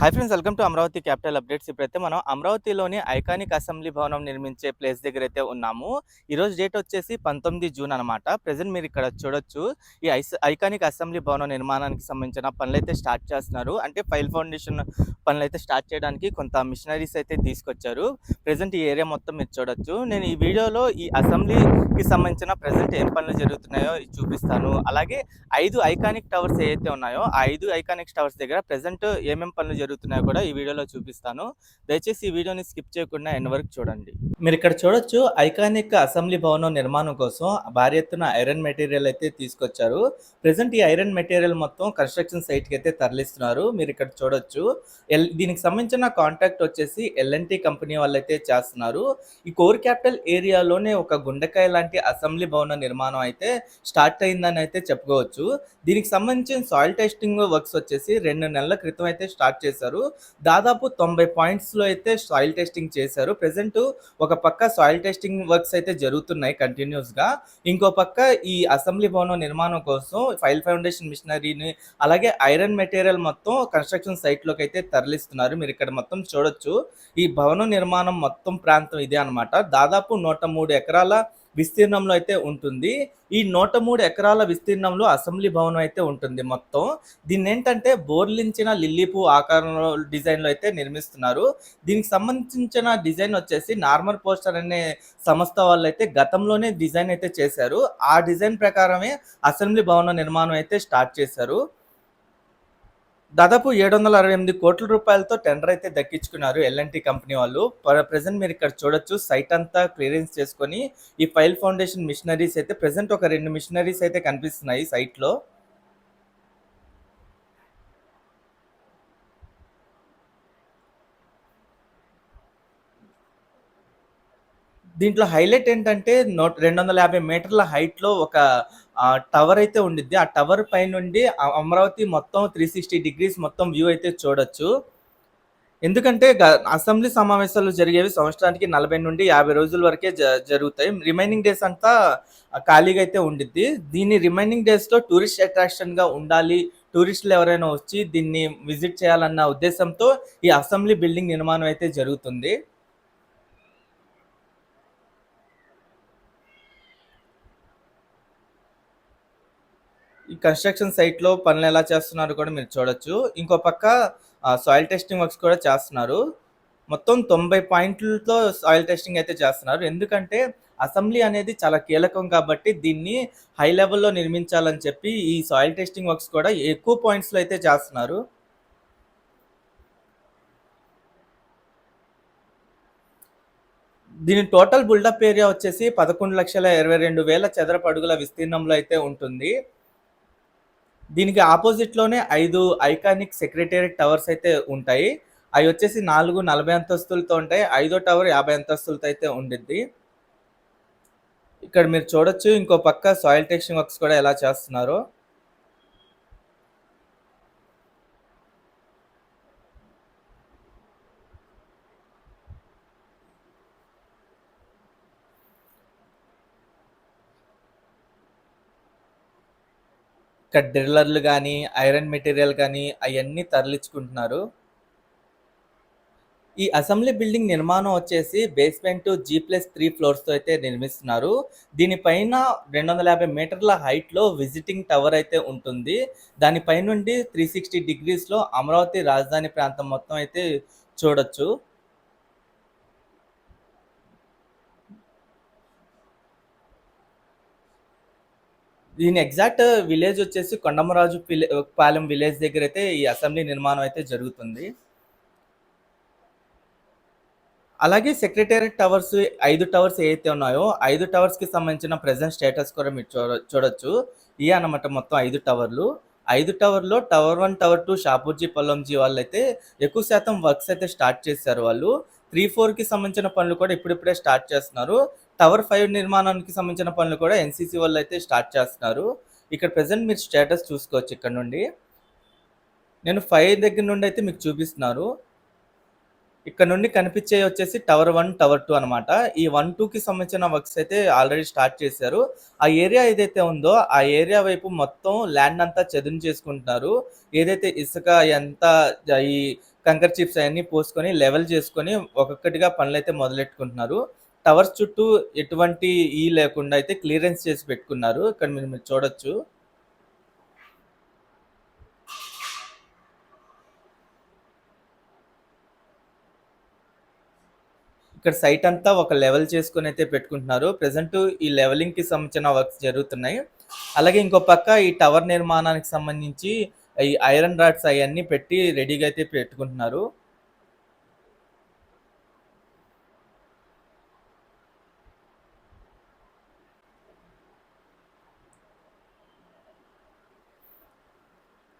Hi friends welcome to Amaravati capital updates ఇప్పుడైతే మనం అమరావతిలోని ఐకానిక్ అసెంబ్లీ భవనం నిర్మించే ప్లేస్ దగ్గర అయితే ఉన్నాము ఈరోజు డేట్ వచ్చేసి పంతొమ్మిది జూన్ అనమాట ప్రజెంట్ మీరు ఇక్కడ చూడొచ్చు. ఈ ఐస్ ఐకానిక్ అసెంబ్లీ భవనం నిర్మాణానికి సంబంధించిన పనులు అయితే స్టార్ట్ చేస్తున్నారు. అంటే ఫైల్ ఫౌండేషన్ పనులు అయితే స్టార్ట్ చేయడానికి కొంత మిషనరీస్ అయితే తీసుకొచ్చారు. ప్రజెంట్ ఈ ఏరియా మొత్తం మీరు చూడొచ్చు. నేను ఈ వీడియోలో ఈ అసెంబ్లీకి సంబంధించిన ప్రజెంట్ ఏం పనులు జరుగుతున్నాయో చూపిస్తాను. అలాగే ఐదు ఐకానిక్ టవర్స్ ఏవైతే ఉన్నాయో ఆ ఐదు ఐకానిక్ టవర్స్ దగ్గర ప్రజెంట్ ఏమేం పనులు జరుగుతున్నాయో కూడా ఈ వీడియోలో చూపిస్తాను. దయచేసి ఈ వీడియోని స్కిప్ చేయకుండా ఎండ్ వరకు చూడండి. మీరు ఇక్కడ చూడొచ్చు ఐకానిక్ అసెంబ్లీ భవనం నిర్మాణం కోసం భారీ ఎత్తున ఐరన్ మెటీరియల్ అయితే తీసుకొచ్చారు. ప్రజెంట్ ఈ ఐరన్ మెటీరియల్ మొత్తం కన్స్ట్రక్షన్ సైట్కి అయితే తరలిస్తున్నారు. మీరు ఇక్కడ చూడొచ్చు. ఎల్ దీనికి సంబంధించిన కాంట్రాక్ట్ వచ్చేసి ఎల్ఎన్టీ కంపెనీ వాళ్ళు అయితే చేస్తున్నారు. ఈ కోర్ క్యాపిటల్ ఏరియాలోనే ఒక గుండెకాయ లాంటి అసెంబ్లీ భవన నిర్మాణం అయితే స్టార్ట్ అయిందని అయితే చెప్పుకోవచ్చు. దీనికి సంబంధించిన సాయిల్ టెస్టింగ్ వర్క్స్ వచ్చేసి రెండు నెలల క్రితం అయితే స్టార్ట్ చేశారు. దాదాపు తొంభై పాయింట్స్లో అయితే సాయిల్ టెస్టింగ్ చేశారు. ప్రజెంట్ ఒక పక్క సాయిల్ టెస్టింగ్ వర్క్స్ అయితే జరుగుతున్నాయి కంటిన్యూస్గా ఇంకో పక్క ఈ అసెంబ్లీ భవనం నిర్మాణం కోసం ఫైల్ ఫౌండేషన్ మిషనరీని అలాగే ఐరన్ మెటీరియల్ మొత్తం కన్స్ట్రక్షన్ సైట్లోకి అయితే తరలిస్తున్నారు. మీరు ఇక్కడ మొత్తం చూడొచ్చు. ఈ భవనం నిర్మాణం మొత్తం ప్రాంతం ఇదే అనమాట దాదాపు నూట మూడు ఎకరాల విస్తీర్ణంలో అయితే ఉంటుంది. ఈ నూట మూడు ఎకరాల విస్తీర్ణంలో అసెంబ్లీ భవనం అయితే ఉంటుంది మొత్తం. దీన్ని ఏంటంటే బోర్లించిన లిల్లీపు ఆకారంలో డిజైన్లో అయితే నిర్మిస్తున్నారు. దీనికి సంబంధించిన డిజైన్ వచ్చేసి నార్మల్ పోస్టర్ అనే సంస్థ వాళ్ళు అయితే గతంలోనే డిజైన్ అయితే చేశారు. ఆ డిజైన్ ప్రకారమే అసెంబ్లీ భవన నిర్మాణం అయితే స్టార్ట్ చేశారు. దాదాపు ఏడు వందల అరవై ఎనిమిది కోట్ల రూపాయలతో టెండర్ అయితే దక్కించుకున్నారు ఎల్ఎన్టీ కంపెనీ వాళ్ళు. ప్రజెంట్ మీరు ఇక్కడ చూడొచ్చు సైట్ అంతా క్లియరెన్స్ చేసుకొని ఈ ఫైల్ ఫౌండేషన్ మిషనరీస్ అయితే ప్రజెంట్ ఒక రెండు మిషనరీస్ అయితే కనిపిస్తున్నాయి సైట్లో దీంట్లో హైలైట్ ఏంటంటే నూట రెండు వందల యాభై మీటర్ల హైట్లో ఒక టవర్ అయితే ఉండిద్ది. ఆ టవర్ పై నుండి అమరావతి మొత్తం త్రీ సిక్స్టీ డిగ్రీస్ మొత్తం వ్యూ అయితే చూడొచ్చు. ఎందుకంటే అసెంబ్లీ సమావేశాలు జరిగేవి సంవత్సరానికి నలభై నుండి యాభై రోజుల వరకే జరుగుతాయి. రిమైనింగ్ డేస్ అంతా ఖాళీగా అయితే ఉండిద్ది. దీన్ని రిమైనింగ్ డేస్లో టూరిస్ట్ అట్రాక్షన్గా ఉండాలి. టూరిస్టులు ఎవరైనా వచ్చి దీన్ని విజిట్ చేయాలన్న ఉద్దేశంతో ఈ అసెంబ్లీ బిల్డింగ్ నిర్మాణం అయితే జరుగుతుంది. ఈ కన్స్ట్రక్షన్ సైట్లో పనులు ఎలా చేస్తున్నారు కూడా మీరు చూడొచ్చు. ఇంకో పక్క సాయిల్ టెస్టింగ్ వర్క్స్ కూడా చేస్తున్నారు. మొత్తం తొంభై పాయింట్లతో సాయిల్ టెస్టింగ్ అయితే చేస్తున్నారు. ఎందుకంటే అసెంబ్లీ అనేది చాలా కీలకం కాబట్టి దీన్ని హై లెవెల్లో నిర్మించాలని చెప్పి ఈ సాయిల్ టెస్టింగ్ వర్క్స్ కూడా ఎక్కువ పాయింట్స్లో అయితే చేస్తున్నారు. దీని టోటల్ బుల్డప్ ఏరియా వచ్చేసి పదకొండు లక్షల ఇరవై రెండు వేల చదరపు అడుగుల విస్తీర్ణంలో అయితే ఉంటుంది. దీనికి ఆపోజిట్లోనే ఐదు ఐకానిక్ సెక్రటేరియట్ టవర్స్ అయితే ఉంటాయి. అవి వచ్చేసి నాలుగు నలభై అంతస్తులతో ఉంటాయి. ఐదో టవర్ యాభై అంతస్తులతో అయితే ఉండిద్ది. ఇక్కడ మీరు చూడొచ్చు. ఇంకో పక్క సాయిల్ టెక్స్టింగ్ వర్క్స్ కూడా ఎలా చేస్తున్నారు. ఇక్కడ డ్రిల్లర్లు కానీ ఐరన్ మెటీరియల్ కానీ అవన్నీ తరలించుకుంటున్నారు. ఈ అసెంబ్లీ బిల్డింగ్ నిర్మాణం వచ్చేసి బేస్మెంట్ జీ ప్లస్ త్రీ ఫ్లోర్స్తో అయితే నిర్మిస్తున్నారు. దీనిపైన రెండు వందల యాభై మీటర్ల హైట్లో విజిటింగ్ టవర్ అయితే ఉంటుంది. దానిపై నుండి త్రీ సిక్స్టీ డిగ్రీస్లో అమరావతి రాజధాని ప్రాంతం మొత్తం అయితే చూడొచ్చు. దీని ఎగ్జాక్ట్ విలేజ్ వచ్చేసి కొండమరాజు పాలెం విలేజ్ దగ్గర అయితే ఈ అసెంబ్లీ నిర్మాణం అయితే జరుగుతుంది. అలాగే సెక్రటేరియట్ టవర్స్ ఐదు టవర్స్ ఏవైతే ఉన్నాయో ఐదు టవర్స్కి సంబంధించిన ప్రజెంట్ స్టేటస్ కూడా మీరు చూడ చూడొచ్చు. ఇవి అన్నమాట మొత్తం ఐదు టవర్లు ఐదు టవర్లో tower one tower two Shapoorji Pallonji వాళ్ళు అయితే ఎక్కువ శాతం వర్క్స్ అయితే స్టార్ట్ చేశారు వాళ్ళు. త్రీ ఫోర్కి సంబంధించిన పనులు కూడా ఇప్పుడిప్పుడే స్టార్ట్ చేస్తున్నారు. టవర్ ఫైవ్ నిర్మాణానికి సంబంధించిన పనులు కూడా ఎన్సీసీ వాళ్ళు అయితే స్టార్ట్ చేస్తున్నారు. ఇక్కడ ప్రజెంట్ మీరు స్టేటస్ చూసుకోవచ్చు ఇక్కడ నుండి. నేను ఫైవ్ దగ్గర నుండి అయితే మీకు చూపిస్తున్నారు. ఇక్కడ నుండి కనిపించే వచ్చేసి టవర్ వన్ టవర్ టూ అనమాట ఈ వన్ టూకి సంబంధించిన వర్క్స్ అయితే ఆల్రెడీ స్టార్ట్ చేశారు. ఆ ఏరియా ఏదైతే ఉందో ఆ ఏరియా వైపు మొత్తం ల్యాండ్ అంతా చదును చేసుకుంటున్నారు. ఏదైతే ఇసుక ఎంత ఈ కంకర్ చిప్స్ అవన్నీ పోసుకొని లెవెల్ చేసుకొని ఒక్కొక్కటిగా పనులు అయితే మొదలెట్టుకుంటున్నారు. టవర్స్ చుట్టూ ఎటువంటి ఈ లేకుండా అయితే క్లియరెన్స్ చేసి పెట్టుకున్నారు. ఇక్కడ మీరు మీరు చూడొచ్చు. ఇక్కడ సైట్ అంతా ఒక లెవెల్ చేసుకుని అయితే పెట్టుకుంటున్నారు. ప్రజెంట్ ఈ లెవెలింగ్కి సంబంధించిన వర్క్స్ జరుగుతున్నాయి. అలాగే ఇంకో పక్క ఈ టవర్ నిర్మాణానికి సంబంధించి ఈ ఐరన్ రాడ్స్ అవన్నీ పెట్టి రెడీగా అయితే పెట్టుకుంటున్నారు.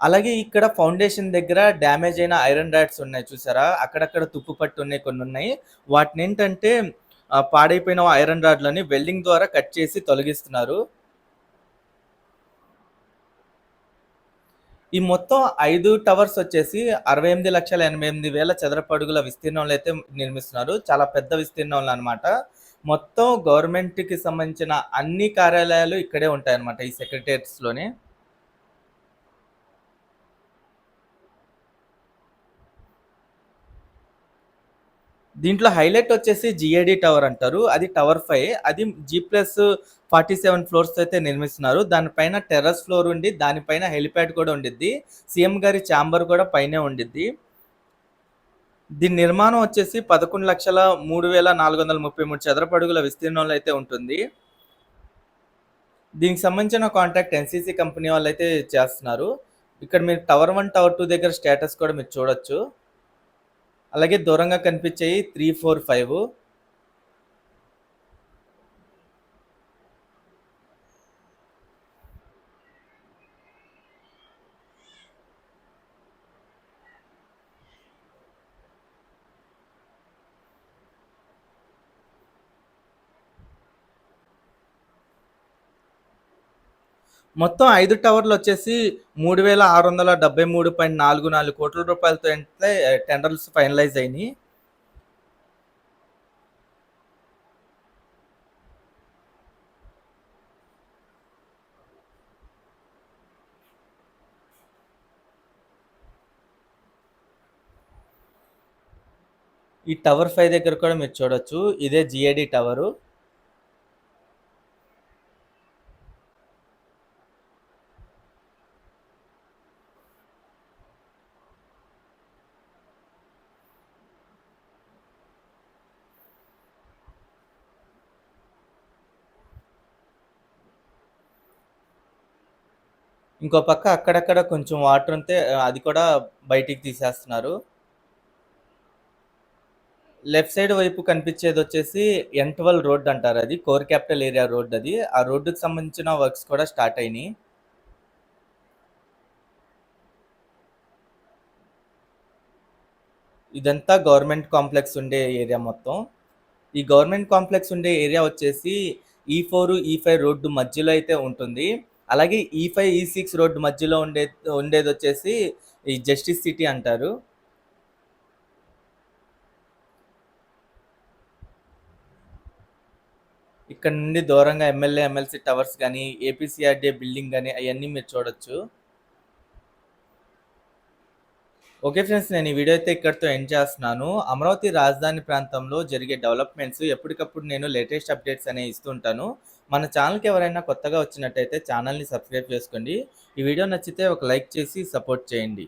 అలాగే ఇక్కడ ఫౌండేషన్ దగ్గర డ్యామేజ్ అయిన ఐరన్ రాడ్స్ ఉన్నాయి చూసారా? అక్కడక్కడ తుప్పు పట్టు ఉన్నాయి కొన్ని ఉన్నాయి. వాటిని ఏంటంటే పాడైపోయిన ఐరన్ రాడ్లని వెల్డింగ్ ద్వారా కట్ చేసి తొలగిస్తున్నారు. ఈ మొత్తం ఐదు టవర్స్ వచ్చేసి అరవై ఎనిమిది లక్షల ఎనభై ఎనిమిది వేల చదరపడుగుల విస్తీర్ణంలో అయితే నిర్మిస్తున్నారు. చాలా పెద్ద విస్తీర్ణంలో అనమాట మొత్తం గవర్నమెంట్కి సంబంధించిన అన్ని కార్యాలయాలు ఇక్కడే ఉంటాయన్నమాట ఈ సెక్రటరియట్స్ దీంట్లో హైలైట్ వచ్చేసి జిఏడి టవర్ అంటారు. అది టవర్ ఫైవ్. అది G plus forty seven floors అయితే నిర్మిస్తున్నారు. దానిపైన టెర్రస్ ఫ్లోర్ ఉండి దానిపైన హెలిప్యాడ్ కూడా ఉండిద్ది. సీఎం గారి ఛాంబర్ కూడా పైనే ఉండిద్ది. దీని నిర్మాణం వచ్చేసి పదకొండు లక్షల మూడు వేల నాలుగు వందల ముప్పై మూడు చదరపు అడుగుల విస్తీర్ణంలో అయితే ఉంటుంది. దీనికి సంబంధించిన కాంట్రాక్ట్ ఎన్సీసీ కంపెనీ వాళ్ళు అయితే చేస్తున్నారు. ఇక్కడ మీరు టవర్ వన్ టవర్ టూ దగ్గర స్టేటస్ కూడా మీరు చూడొచ్చు. అలాగే దూరంగా కనిపించేవి త్రీ ఫోర్ ఫైవ్. మొత్తం ఐదు టవర్లు వచ్చేసి మూడు వేల ఆరు వందల డెబ్బై మూడు పాయింట్ నాలుగు నాలుగు కోట్ల రూపాయలతో అంటే టెండర్స్ ఫైనలైజ్ అయినాయి. ఈ టవర్ ఫైవ్ దగ్గర కూడా మీరు చూడొచ్చు. ఇదే జిఐడి టవరు. ఇంకో పక్క అక్కడక్కడ కొంచెం వాటర్ ఉంటే అది కూడా బయటికి తీసేస్తున్నారు. లెఫ్ట్ సైడ్ వైపు కనిపించేది వచ్చేసి ఎంటవల్ రోడ్ అంటారు అది కోర్ క్యాపిటల్ ఏరియా రోడ్ అది. ఆ రోడ్డుకి సంబంధించిన వర్క్స్ కూడా స్టార్ట్ అయినాయి. ఇదంతా గవర్నమెంట్ కాంప్లెక్స్ ఉండే ఏరియా మొత్తం. ఈ గవర్నమెంట్ కాంప్లెక్స్ ఉండే ఏరియా వచ్చేసి ఈ ఫోర్ ఈ ఫైవ్ రోడ్డు మధ్యలో అయితే ఉంటుంది. అలాగే ఈ ఫైవ్ ఈ సిక్స్ రోడ్డు మధ్యలో ఉండే ఉండేది వచ్చేసి ఈ జస్టిస్ సిటీ అంటారు. ఇక్కడ నుండి దూరంగా ఎమ్మెల్యే ఎమ్మెల్సీ టవర్స్ కానీ ఏపీసీఆర్డీఏ బిల్డింగ్ కానీ అవన్నీ మీరు చూడొచ్చు. ఓకే ఫ్రెండ్స్ నేను ఈ వీడియో అయితే ఇక్కడితో ఎండ్ చేస్తున్నాను. అమరావతి రాజధాని ప్రాంతంలో జరిగే డెవలప్మెంట్స్ ఎప్పటికప్పుడు నేను లేటెస్ట్ అప్డేట్స్ అనేవి ఇస్తుంటాను మన ఛానల్కి ఎవరైనా కొత్తగా వచ్చినట్టయితే ఛానల్ని సబ్స్క్రైబ్ చేసుకోండి. ఈ వీడియో నచ్చితే ఒక లైక్ చేసి సపోర్ట్ చేయండి.